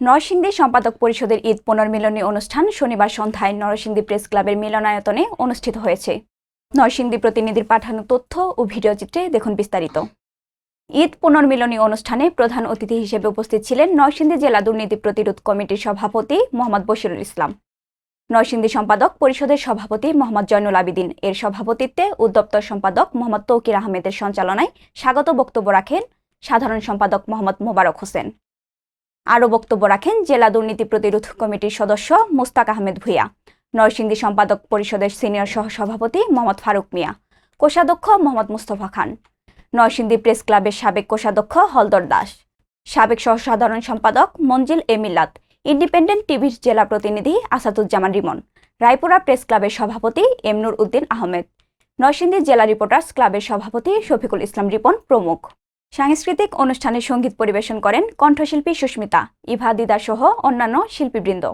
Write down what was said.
নরসিংদী সম্পাদক পরিষদের ঈদ পুনর্মিলনী অনুষ্ঠান শনিবার সন্ধ্যায় নরসিংদী প্রেস ক্লাবের মিলনায়তনে অনুষ্ঠিত হয়েছে। নরসিংদী প্রতিনিধির পাঠানো তথ্য ও ভিডিওচিত্রে দেখুন বিস্তারিত। ঈদ পুনর্মিলনী অনুষ্ঠানে প্রধান অতিথি হিসেবে উপস্থিত ছিলেন নরসিংদী জেলা দুর্নীতি প্রতিরোধ কমিটির সভাপতি মোহাম্মদ বশিরুল ইসলাম। নরসিংদী সম্পাদক পরিষদের সভাপতি মোহাম্মদ জয়নুল আবিদিন। এর সভাপতিত্বে উদ্যোক্তর সম্পাদক মোহাম্মদ তৌকির আহমেদের সঞ্চালনায় স্বাগত বক্তব্য রাখেন সাধারণ সম্পাদক মোহাম্মদ মোবারক হোসেন। আরও বক্তব্য রাখেন জেলা দুর্নীতি প্রতিরোধ কমিটির সদস্য মুস্তাক আহমেদ ভুইয়া, নরসিংদী সম্পাদক পরিষদের সিনিয়র সহসভাপতি মোহাম্মদ ফারুক মিয়া, কোষাধ্যক্ষ মোহাম্মদ মুস্তফা খান, নরসিংদী প্রেস ক্লাবের সাবেক কোষাধ্যক্ষ হলদর দাস, সাবেক সহসাধারণ সম্পাদক মঞ্জিল এ মিল্লাত ইন্ডিপেন্ডেন্ট টিভির জেলা প্রতিনিধি আসাদুজ্জামান রিমন, রায়পুরা প্রেস ক্লাবের সভাপতি এমনুর উদ্দিন আহমেদ, নরসিংদী জেলা রিপোর্টার্স ক্লাবের সভাপতি শফিকুল ইসলাম রিপন প্রমুখ। সাংস্কৃতিক অনুষ্ঠানে সংগীত পরিবেশন করেন কণ্ঠশিল্পী সুস্মিতা ইভা দিদা সহ অন্যান্য শিল্পীবৃন্দ।